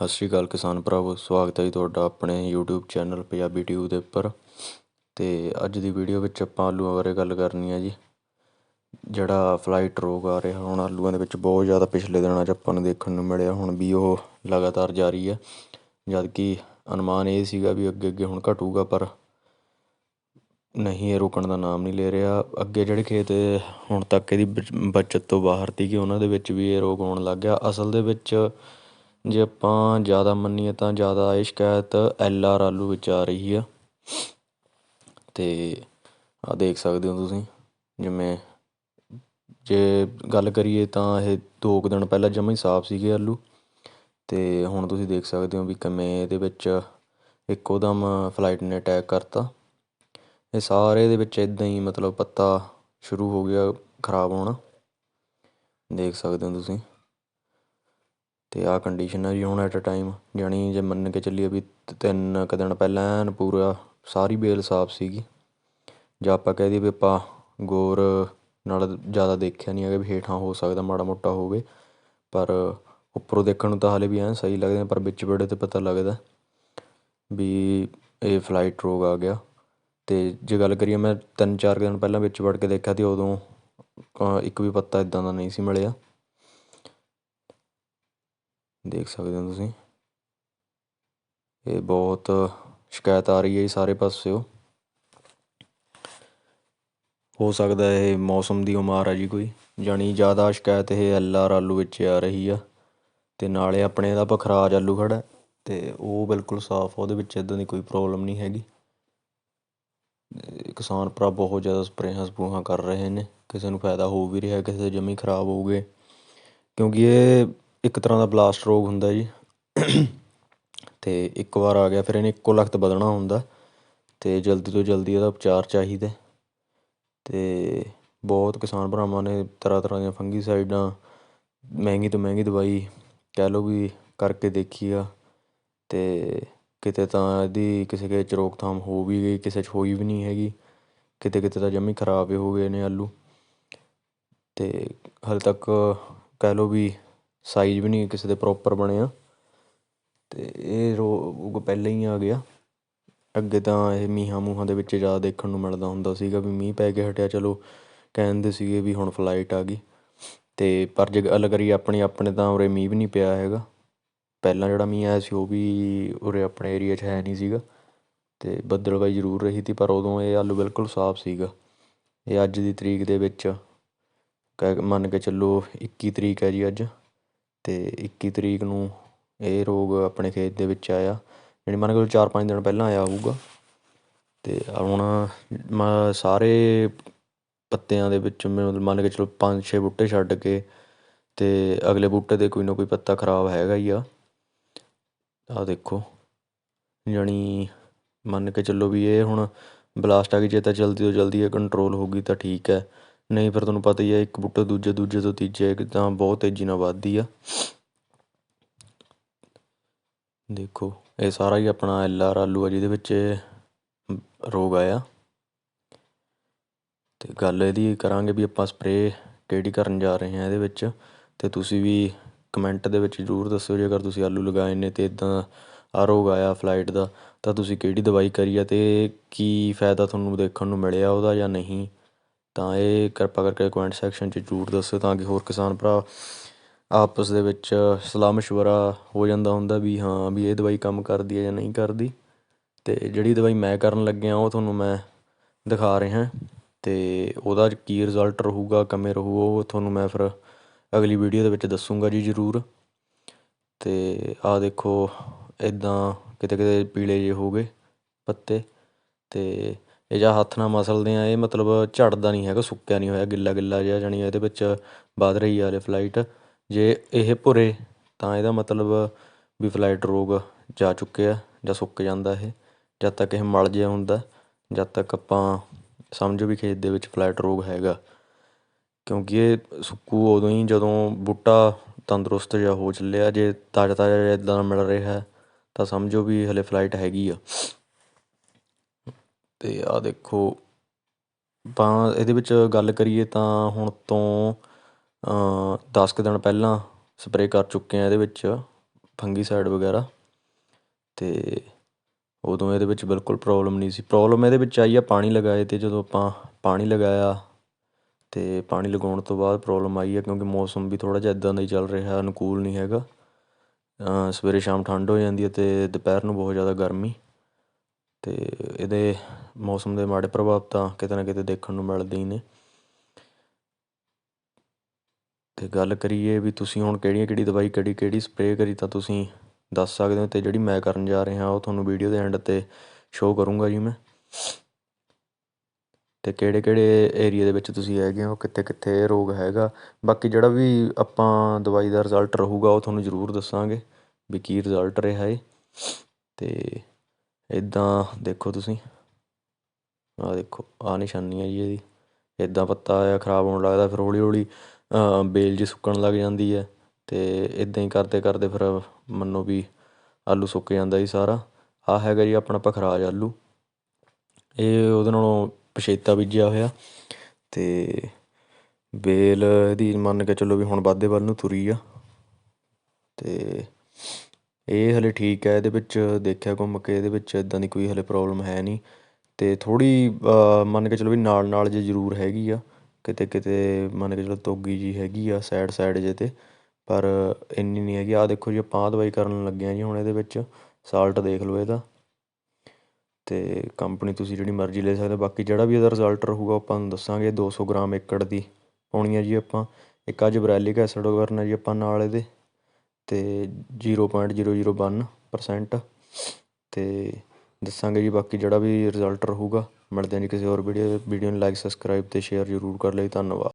ਸਤਿ ਸ਼੍ਰੀ ਅਕਾਲ ਕਿਸਾਨ ਭਰਾਵੋ, ਸਵਾਗਤ ਹੈ ਜੀ ਤੁਹਾਡਾ ਆਪਣੇ YouTube ਚੈਨਲ ਪੰਜਾਬੀ ਟਿਊਬ ਦੇ ਉੱਪਰ। ਤੇ ਅੱਜ ਦੀ ਵੀਡੀਓ ਵਿੱਚ ਆਪਾਂ ਆਲੂਆਂ ਬਾਰੇ ਗੱਲ ਕਰਨੀ ਹੈ ਜੀ। ਜਿਹੜਾ ਫਲਾਈਟ ਰੋਗ ਆ ਰਿਹਾ, ਹੁਣ ਆਲੂਆਂ ਦੇ ਵਿੱਚ ਬਹੁਤ ਜ਼ਿਆਦਾ ਪਿਛਲੇ ਦਿਨਾਂ 'ਚ ਆਪਾਂ ਨੂੰ ਦੇਖਣ ਨੂੰ ਮਿਲਿਆ, ਹੁਣ ਵੀ ਉਹ ਲਗਾਤਾਰ ਜਾਰੀ ਹੈ। ਜਦ ਕਿ ਅਨੁਮਾਨ ਇਹ ਸੀਗਾ ਵੀ ਅੱਗੇ ਅੱਗੇ ਹੁਣ ਘਟੂਗਾ, ਪਰ ਨਹੀਂ, ਇਹ ਰੁਕਣ ਦਾ ਨਾਮ ਨਹੀਂ ਲੈ ਰਿਹਾ। ਅੱਗੇ ਜਿਹੜੇ ਖੇਤ ਹੁਣ ਤੱਕ ਇਹਦੀ ਬਚਤ ਤੋਂ ਬਾਹਰ ਸੀਗੇ, ਉਹਨਾਂ ਦੇ ਵਿੱਚ ਵੀ ਇਹ ਰੋਗ ਹੋਣ ਲੱਗ ਗਿਆ। ਅਸਲ ਦੇ ਵਿੱਚ ਜੇ ਆਪਾਂ ਜ਼ਿਆਦਾ ਮੰਨੀਏ ਤਾਂ ਜ਼ਿਆਦਾ ਇਹ ਸ਼ਿਕਾਇਤ ਐਲ ਆਰ ਆਲੂ ਵਿੱਚ ਆ ਰਹੀ ਆ। ਅਤੇ ਆ ਦੇਖ ਸਕਦੇ ਹੋ ਤੁਸੀਂ, ਜਿਵੇਂ ਜੇ ਗੱਲ ਕਰੀਏ ਤਾਂ ਇਹ ਦੋ ਕੁ ਦਿਨ ਪਹਿਲਾਂ ਜਮਾਂ ਹੀ ਸਾਫ਼ ਸੀਗੇ ਆਲੂ। ਅਤੇ ਹੁਣ ਤੁਸੀਂ ਦੇਖ ਸਕਦੇ ਹੋ ਵੀ ਕਿਵੇਂ ਇਹਦੇ ਵਿੱਚ ਇੱਕੋ ਦਮ ਫਲਾਈਟ ਨੇ ਅਟੈਕ ਕਰਤਾ। ਇਹ ਸਾਰੇ ਦੇ ਵਿੱਚ ਇਦਾਂ ਹੀ ਮਤਲਬ ਪੱਤਾ ਸ਼ੁਰੂ ਹੋ ਗਿਆ, ਖਰਾਬ ਹੋਣਾ। ਦੇਖ ਸਕਦੇ ਹੋ ਤੁਸੀਂ। ਅਤੇ ਆਹ ਕੰਡੀਸ਼ਨ ਹੈ ਜੀ ਹੁਣ ਐਟ ਅ ਟਾਈਮ ਜਾਣੀ ਜੇ ਮੰਨ ਕੇ ਚੱਲੀਏ ਵੀ ਤਿੰਨ ਕੁ ਦਿਨ ਪਹਿਲਾਂ ਐਨ ਪੂਰਾ, ਸਾਰੀ ਬੇਲ ਸਾਫ਼ ਸੀਗੀ। ਜਾਂ ਆਪਾਂ ਕਹਿ ਦਈਏ ਵੀ ਆਪਾਂ ਗੌਰ ਨਾਲ ਜ਼ਿਆਦਾ ਦੇਖਿਆ ਨਹੀਂ ਹੈਗਾ ਵੀ ਹੇਠਾਂ ਹੋ ਸਕਦਾ ਮਾੜਾ ਮੋਟਾ ਹੋਵੇ। ਪਰ ਉੱਪਰੋਂ ਦੇਖਣ ਨੂੰ ਤਾਂ ਹਾਲੇ ਵੀ ਐਨ ਸਹੀ ਲੱਗਦੇ ਪਰ ਵਿੱਚ ਬੜੇ 'ਤੇ ਪਤਾ ਲੱਗਦਾ ਵੀ ਇਹ ਫਲਾਈਟ ਰੋਗ ਆ ਗਿਆ। ਅਤੇ ਜੇ ਗੱਲ ਕਰੀਏ ਮੈਂ ਤਿੰਨ ਚਾਰ ਦਿਨ ਪਹਿਲਾਂ ਵਿੱਚ ਵੜ ਕੇ ਦੇਖਿਆ ਤੇ ਉਦੋਂ ਇੱਕ ਵੀ ਪੱਤਾ ਇੱਦਾਂ ਦਾ ਨਹੀਂ ਸੀ ਮਿਲਿਆ। ਦੇਖ ਸਕਦੇ ਹੋ ਤੁਸੀਂ। ਇਹ ਬਹੁਤ ਸ਼ਿਕਾਇਤ ਆ ਰਹੀ ਹੈ ਜੀ ਸਾਰੇ ਪਾਸਿਓ। ਹੋ ਸਕਦਾ ਇਹ ਮੌਸਮ ਦੀ ਉਮਾਰ ਹੈ ਜੀ ਕੋਈ। ਜਾਣੀ ਜ਼ਿਆਦਾ ਸ਼ਿਕਾਇਤ ਇਹ ਐਲ ਆਰ ਆਲੂ ਵਿੱਚ ਆ ਰਹੀ ਆ। ਅਤੇ ਨਾਲੇ ਆਪਣੇ ਦਾ ਪਖਰਾਜ ਆਲੂ ਖੜਾ ਅਤੇ ਉਹ ਬਿਲਕੁਲ ਸਾਫ਼ ਉਹਦੇ ਵਿੱਚ ਇੱਦਾਂ ਦੀ ਕੋਈ ਪ੍ਰੋਬਲਮ ਨਹੀਂ ਹੈਗੀ। ਕਿਸਾਨ ਭਰਾ ਬਹੁਤ ਜ਼ਿਆਦਾ ਸਪਰੇਹਾਂ ਸਪਰੂਹਾਂ ਕਰ ਰਹੇ ਨੇ। ਕਿਸੇ ਨੂੰ ਫਾਇਦਾ ਹੋ ਵੀ ਰਿਹਾ, ਕਿਸੇ ਦੇ ਜਮੀ ਖਰਾਬ ਹੋ ਗਏ। ਕਿਉਂਕਿ ਇਹ ਇੱਕ ਤਰ੍ਹਾਂ ਦਾ ਬਲਾਸਟ ਰੋਗ ਹੁੰਦਾ ਜੀ। ਅਤੇ ਇੱਕ ਵਾਰ ਆ ਗਿਆ, ਫਿਰ ਇਹਨੇ ਇੱਕੋ ਲਖਤ ਵਧਣਾ ਹੁੰਦਾ ਅਤੇ ਜਲਦੀ ਤੋਂ ਜਲਦੀ ਇਹਦਾ ਉਪਚਾਰ ਚਾਹੀਦਾ। ਅਤੇ ਬਹੁਤ ਕਿਸਾਨ ਭਰਾਵਾਂ ਨੇ ਤਰ੍ਹਾਂ ਤਰ੍ਹਾਂ ਦੀਆਂ ਫੰਗੀਸਾਈਡਾਂ, ਮਹਿੰਗੀ ਤੋਂ ਮਹਿੰਗੀ ਦਵਾਈ ਕਹਿ ਲਓ ਵੀ ਕਰਕੇ ਦੇਖੀ ਆ ਅਤੇ ਕਿਤੇ ਤਾਂ ਇਹਦੀ ਕਿਸੇ ਕਿਸੇ 'ਚ ਰੋਕਥਾਮ ਹੋ ਵੀ ਗਈ, ਕਿਸੇ 'ਚ ਹੋਈ ਵੀ ਨਹੀਂ ਹੈਗੀ। ਕਿਤੇ ਕਿਤੇ ਤਾਂ ਜਮੀ ਖਰਾਬ ਹੀ ਹੋ ਗਏ ਨੇ ਆਲੂ। ਅਤੇ ਹਾਲੇ ਤੱਕ ਕਹਿ ਲਓ ਵੀ ਸਾਈਜ਼ ਵੀ ਨਹੀਂ ਕਿਸੇ ਦੇ ਪ੍ਰੋਪਰ ਬਣਿਆ ਅਤੇ ਇਹ ਰੋਗ ਪਹਿਲਾਂ ਹੀ ਆ ਗਿਆ। ਅੱਗੇ ਤਾਂ ਇਹ ਮੀਂਹਾਂ ਮੂਹਾਂ ਦੇ ਵਿੱਚ ਜ਼ਿਆਦਾ ਦੇਖਣ ਨੂੰ ਮਿਲਦਾ ਹੁੰਦਾ ਸੀਗਾ ਵੀ ਮੀਂਹ ਪੈ ਕੇ ਹਟਿਆ, ਚਲੋ ਕਹਿੰਦੇ ਸੀਗੇ ਵੀ ਹੁਣ ਫਲਾਈਟ ਆ ਗਈ। ਅਤੇ ਪਰ ਜੇ ਗੱਲ ਕਰੀਏ ਆਪਣੀ, ਆਪਣੇ ਤਾਂ ਉਰੇ ਮੀਂਹ ਵੀ ਨਹੀਂ ਪਿਆ ਹੈਗਾ। ਪਹਿਲਾਂ ਜਿਹੜਾ ਮੀਂਹ ਆਇਆ ਸੀ ਉਹ ਵੀ ਉਰੇ ਆਪਣੇ ਏਰੀਆ 'ਚ ਹੈ ਨਹੀਂ ਸੀਗਾ। ਅਤੇ ਬੱਦਲਵਾਈ ਜ਼ਰੂਰ ਰਹੀ ਤੀ ਪਰ ਉਦੋਂ ਇਹ ਆਲੂ ਬਿਲਕੁਲ ਸਾਫ਼ ਸੀਗਾ। ਇਹ ਅੱਜ ਦੀ ਤਰੀਕ ਦੇ ਵਿੱਚ ਕਹਿ, ਮੰਨ ਕੇ ਚੱਲੋ ਇੱਕੀ ਤਰੀਕ ਹੈ ਜੀ ਅੱਜ। ਅਤੇ ਇੱਕੀ ਤਰੀਕ ਨੂੰ ਇਹ ਰੋਗ ਆਪਣੇ ਖੇਤ ਦੇ ਵਿੱਚ ਆਇਆ। ਜਾਣੀ ਮੰਨ ਕੇ ਚਾਰ ਪੰਜ ਦਿਨ ਪਹਿਲਾਂ ਆਇਆ ਹੋਊਗਾ। ਅਤੇ ਹੁਣ ਮ, ਸਾਰੇ ਪੱਤਿਆਂ ਦੇ ਵਿੱਚ ਮਤਲਬ ਮੰਨ ਕੇ ਚਲੋ ਪੰਜ ਛੇ ਬੂਟੇ ਛੱਡ ਕੇ ਅਤੇ ਅਗਲੇ ਬੂਟੇ 'ਤੇ ਕੋਈ ਨਾ ਕੋਈ ਪੱਤਾ ਖਰਾਬ ਹੈਗਾ ਹੀ ਆ। ਆਹ ਦੇਖੋ। ਜਾਣੀ ਮੰਨ ਕੇ ਚੱਲੋ ਵੀ ਇਹ ਹੁਣ ਬਲਾਸਟ ਆ ਗਈ, ਜੇ ਤਾਂ ਜਲਦੀ ਤੋਂ ਜਲਦੀ ਇਹ ਕੰਟਰੋਲ ਹੋ ਗਈ ਤਾਂ ਠੀਕ ਹੈ। ਨਹੀਂ ਫਿਰ ਤੁਹਾਨੂੰ ਪਤਾ ਹੀ ਹੈ, ਇੱਕ ਬੂਟਾ ਦੂਜੇ ਦੂਜੇ ਤੋਂ ਤੀਜੇ ਤਾਂ ਬਹੁਤ ਤੇਜ਼ੀ ਨਾਲ ਵੱਧਦੀ ਆ। ਦੇਖੋ, ਇਹ ਸਾਰਾ ਹੀ ਆਪਣਾ ਐਲ ਆਰ ਆਲੂ ਆ, ਜਿਹਦੇ ਵਿੱਚ ਰੋਗ ਆਇਆ। ਅਤੇ ਗੱਲ ਇਹਦੀ ਕਰਾਂਗੇ ਵੀ ਆਪਾਂ ਸਪਰੇਅ ਕਿਹੜੀ ਕਰਨ ਜਾ ਰਹੇ ਹਾਂ ਇਹਦੇ ਵਿੱਚ। ਅਤੇ ਤੁਸੀਂ ਵੀ ਕਮੈਂਟ ਦੇ ਵਿੱਚ ਜ਼ਰੂਰ ਦੱਸਿਓ, ਜੇ ਅਗਰ ਤੁਸੀਂ ਆਲੂ ਲਗਾਏ ਨੇ ਅਤੇ ਇੱਦਾਂ ਆ ਰੋਗ ਆਇਆ ਫਲਾਈਟ ਦਾ, ਤਾਂ ਤੁਸੀਂ ਕਿਹੜੀ ਦਵਾਈ ਕਰੀ ਆ ਅਤੇ ਕੀ ਫਾਇਦਾ ਤੁਹਾਨੂੰ ਦੇਖਣ ਨੂੰ ਮਿਲਿਆ ਉਹਦਾ ਜਾਂ ਨਹੀਂ। ਤਾਂ ਇਹ ਕਿਰਪਾ ਕਰਕੇ ਕਮੈਂਟ ਸੈਕਸ਼ਨ 'ਚ ਜ਼ਰੂਰ ਦੱਸਿਓ ਤਾਂ ਕਿ ਹੋਰ ਕਿਸਾਨ ਭਰਾ ਆਪਸ ਦੇ ਵਿੱਚ ਸਲਾਹ ਮਸ਼ਵਰਾ ਹੋ ਜਾਂਦਾ ਹੁੰਦਾ ਵੀ ਹਾਂ ਵੀ ਇਹ ਦਵਾਈ ਕੰਮ ਕਰਦੀ ਹੈ ਜਾਂ ਨਹੀਂ ਕਰਦੀ। ਅਤੇ ਜਿਹੜੀ ਦਵਾਈ ਮੈਂ ਕਰਨ ਲੱਗਿਆ ਉਹ ਤੁਹਾਨੂੰ ਮੈਂ ਦਿਖਾ ਰਿਹਾ। ਅਤੇ ਉਹਦਾ ਕੀ ਰਿਜ਼ਲਟ ਰਹੂਗਾ, ਕਿਵੇਂ ਰਹੂ ਉਹ ਤੁਹਾਨੂੰ ਮੈਂ ਫਿਰ ਅਗਲੀ ਵੀਡੀਓ ਦੇ ਵਿੱਚ ਦੱਸੂੰਗਾ ਜੀ ਜ਼ਰੂਰ। ਅਤੇ ਆਹ ਦੇਖੋ ਇੱਦਾਂ ਕਿਤੇ ਕਿਤੇ ਪੀਲੇ ਜਿਹੇ ਹੋ ਗਏ ਪੱਤੇ ਅਤੇ ਇਹ ਜਾਂ ਹੱਥ ਨਾਲ ਮਸਲਦੇ ਆ, ਇਹ ਮਤਲਬ ਝੜਦਾ ਨਹੀਂ ਹੈਗਾ, ਸੁੱਕਿਆ ਨਹੀਂ ਹੋਇਆ, ਗਿੱਲਾ ਗਿੱਲਾ ਜਿਹਾ ਜਾਣੀ ਇਹਦੇ ਵਿੱਚ ਵੱਧ ਰਹੀ ਆ ਹਲੇ ਫਲਾਈਟ ਜੇ ਇਹ ਭੁਰੇ, ਤਾਂ ਇਹਦਾ ਮਤਲਬ ਵੀ ਫਲਾਈਟ ਰੋਗ ਜਾ ਚੁੱਕਿਆ ਜਾਂ ਸੁੱਕ ਜਾਂਦਾ ਇਹ, ਜਦ ਤੱਕ ਇਹ ਮਲ ਜਿਹਾ ਹੁੰਦਾ, ਜਦ ਤੱਕ ਆਪਾਂ ਸਮਝੋ ਵੀ ਖੇਤ ਦੇ ਵਿੱਚ ਫਲਾਈਟ ਰੋਗ ਹੈਗਾ। ਕਿਉਂਕਿ ਇਹ ਸੁੱਕੂ ਉਦੋਂ ਹੀ ਜਦੋਂ ਬੂਟਾ ਤੰਦਰੁਸਤ ਜਿਹਾ ਹੋ ਚੱਲਿਆ, ਜੇ ਤਾਜ਼ਾ ਤਾਜ਼ਾ ਇੱਦਾਂ ਦਾ ਮਿਲ ਰਿਹਾ, ਤਾਂ ਸਮਝੋ ਵੀ ਹਲੇ ਫਲਾਈਟ ਹੈਗੀ ਆ। ਅਤੇ ਆਹ ਦੇਖੋ ਆਪਾਂ ਇਹਦੇ ਵਿੱਚ ਗੱਲ ਕਰੀਏ ਤਾਂ ਹੁਣ ਤੋਂ ਦਸ ਕੁ ਦਿਨ ਪਹਿਲਾਂ ਸਪਰੇਅ ਕਰ ਚੁੱਕੇ ਹਾਂ ਇਹਦੇ ਵਿੱਚ ਫੰਗੀਸਾਈਡ ਵਗੈਰਾ ਅਤੇ ਉਦੋਂ ਇਹਦੇ ਵਿੱਚ ਬਿਲਕੁਲ ਪ੍ਰੋਬਲਮ ਨਹੀਂ ਸੀ। ਪ੍ਰੋਬਲਮ ਇਹਦੇ ਵਿੱਚ ਆਈ ਆ ਪਾਣੀ ਲਗਾਏ 'ਤੇ ਜਦੋਂ ਆਪਾਂ ਪਾਣੀ ਲਗਾਇਆ ਅਤੇ ਪਾਣੀ ਲਗਾਉਣ ਤੋਂ ਬਾਅਦ ਪ੍ਰੋਬਲਮ ਆਈ ਆ ਕਿਉਂਕਿ ਮੌਸਮ ਵੀ ਥੋੜ੍ਹਾ ਜਿਹਾ ਇੱਦਾਂ ਦਾ ਹੀ ਚੱਲ ਰਿਹਾ, ਅਨੁਕੂਲ ਨਹੀਂ ਹੈਗਾ। ਸਵੇਰੇ ਸ਼ਾਮ ਠੰਡ ਹੋ ਜਾਂਦੀ ਹੈ ਅਤੇ ਦੁਪਹਿਰ ਨੂੰ ਬਹੁਤ ਜ਼ਿਆਦਾ ਗਰਮੀ ਅਤੇ ਇਹਦੇ ਮੌਸਮ ਦੇ ਮਾੜੇ ਪ੍ਰਭਾਵ ਤਾਂ ਕਿਤੇ ਨਾ ਕਿਤੇ ਦੇਖਣ ਨੂੰ ਮਿਲਦੇ ਹੀ ਨੇ। ਅਤੇ ਗੱਲ ਕਰੀਏ ਵੀ ਤੁਸੀਂ ਹੁਣ ਕਿਹੜੀ ਕਿਹੜੀ ਦਵਾਈ ਕਿਹੜੀ ਕਿਹੜੀ ਸਪਰੇਅ ਕਰੀ ਤਾਂ ਤੁਸੀਂ ਦੱਸ ਸਕਦੇ ਹੋ ਅਤੇ ਜਿਹੜੀ ਮੈਂ ਕਰਨ ਜਾ ਰਿਹਾ ਉਹ ਤੁਹਾਨੂੰ ਵੀਡੀਓ ਦੇ ਐਂਡ 'ਤੇ ਸ਼ੋਅ ਕਰੂੰਗਾ ਜੀ ਮੈਂ। ਅਤੇ ਕਿਹੜੇ ਕਿਹੜੇ ਏਰੀਏ ਦੇ ਵਿੱਚ ਤੁਸੀਂ ਹੈਗੇ ਹੋ, ਕਿੱਥੇ ਕਿੱਥੇ ਰੋਗ ਹੈਗਾ। ਬਾਕੀ ਜਿਹੜਾ ਵੀ ਆਪਾਂ ਦਵਾਈ ਦਾ ਰਿਜ਼ਲਟ ਰਹੂਗਾ ਉਹ ਤੁਹਾਨੂੰ ਜ਼ਰੂਰ ਦੱਸਾਂਗੇ ਵੀ ਕੀ ਰਿਜ਼ਲਟ ਰਿਹਾ ਹੈ ਅਤੇ ਇੱਦਾਂ ਦੇਖੋ ਤੁਸੀਂ। ਆਹ ਦੇਖੋ, ਆਹ ਨਿਸ਼ਾਨੀ ਹੈ ਜੀ ਇਹਦੀ। ਇੱਦਾਂ ਪੱਤਾ ਆ, ਖ਼ਰਾਬ ਹੋਣ ਲੱਗਦਾ, ਫਿਰ ਹੌਲੀ ਹੌਲੀ ਬੇਲ ਜੀ ਸੁੱਕਣ ਲੱਗ ਜਾਂਦੀ ਹੈ ਅਤੇ ਇੱਦਾਂ ਹੀ ਕਰਦੇ ਕਰਦੇ ਫਿਰ ਮੰਨੋ ਵੀ ਆਲੂ ਸੁੱਕ ਜਾਂਦਾ ਜੀ ਸਾਰਾ। ਆਹ ਹੈਗਾ ਜੀ ਆਪਣਾ ਪਖਰਾਜ ਆਲੂ। ਇਹ ਉਹਦੇ ਨਾਲੋਂ ਪਛੇਤਾ ਬੀਜਿਆ ਹੋਇਆ। ਅਤੇ ਬੇਲ ਇਹਦੀ ਮੰਨ ਕੇ ਚੱਲੋ ਵੀ ਹੁਣ ਵਾਧੇ ਵੱਲ ਨੂੰ ਤੁਰੀ ਆ। ਅਤੇ ਇਹ ਹਲੇ ਠੀਕ ਹੈ ਇਹਦੇ ਵਿੱਚ ਦੇਖਿਆ ਘੁੰਮ ਕੇ, ਇਹਦੇ ਵਿੱਚ ਇੱਦਾਂ ਦੀ ਕੋਈ ਹਲੇ ਪ੍ਰੋਬਲਮ ਹੈ ਨਹੀਂ। ਅਤੇ ਥੋੜ੍ਹੀ ਮੰਨ ਕੇ ਚੱਲੋ ਵੀ ਨਾਲ ਨਾਲ ਜੇ ਜ਼ਰੂਰ ਹੈਗੀ ਆ, ਕਿਤੇ ਕਿਤੇ ਮੰਨ ਕੇ ਚੱਲੋ ਤੋਗੀ ਜਿਹੀ ਹੈਗੀ ਆ ਸਾਈਡ ਸਾਈਡ ਜੇ 'ਤੇ, ਪਰ ਇੰਨੀ ਨਹੀਂ ਹੈਗੀ। ਆਹ ਦੇਖੋ ਜੀ, ਆਪਾਂ ਆਹ ਦਵਾਈ ਕਰਨ ਲੱਗੇ ਹਾਂ ਜੀ ਹੁਣ ਇਹਦੇ ਵਿੱਚ ਸਾਲਟ ਦੇਖ ਲਓ ਇਹਦਾ। ਅਤੇ ਕੰਪਨੀ ਤੁਸੀਂ ਜਿਹੜੀ ਮਰਜ਼ੀ ਲੈ ਸਕਦੇ, ਬਾਕੀ ਜਿਹੜਾ ਵੀ ਇਹਦਾ ਰਿਜ਼ਲਟ ਰਹੂਗਾ, ਆਪਾਂ ਨੂੰ ਦੱਸਾਂਗੇ, ਦੋ ਸੌ ਗ੍ਰਾਮ ਏਕੜ ਦੀ ਪਾਉਣੀ ਹੈ ਜੀ ਆਪਾਂ। ਇੱਕ ਆ ਜਬਰੈਲਿਕ ਐਸਿਡ ਕਰਨਾ ਜੀ ਆਪਾਂ ਨਾਲ ਇਹਦੇ ਅਤੇ zero point zero zero one percent ਅਤੇ ਦੱਸਾਂਗੇ ਜੀ ਬਾਕੀ ਜਿਹੜਾ ਵੀ ਰਿਜ਼ਲਟ ਰਹੂਗਾ। ਮਿਲਦੇ ਹਾਂ ਜੀ ਕਿਸੇ ਹੋਰ ਵੀਡੀਓ ਵੀਡੀਓ ਨੂੰ ਲਾਈਕ ਸਬਸਕ੍ਰਾਈਬ ਅਤੇ ਸ਼ੇਅਰ ਜ਼ਰੂਰ ਕਰ ਲਈ ਧੰਨਵਾਦ।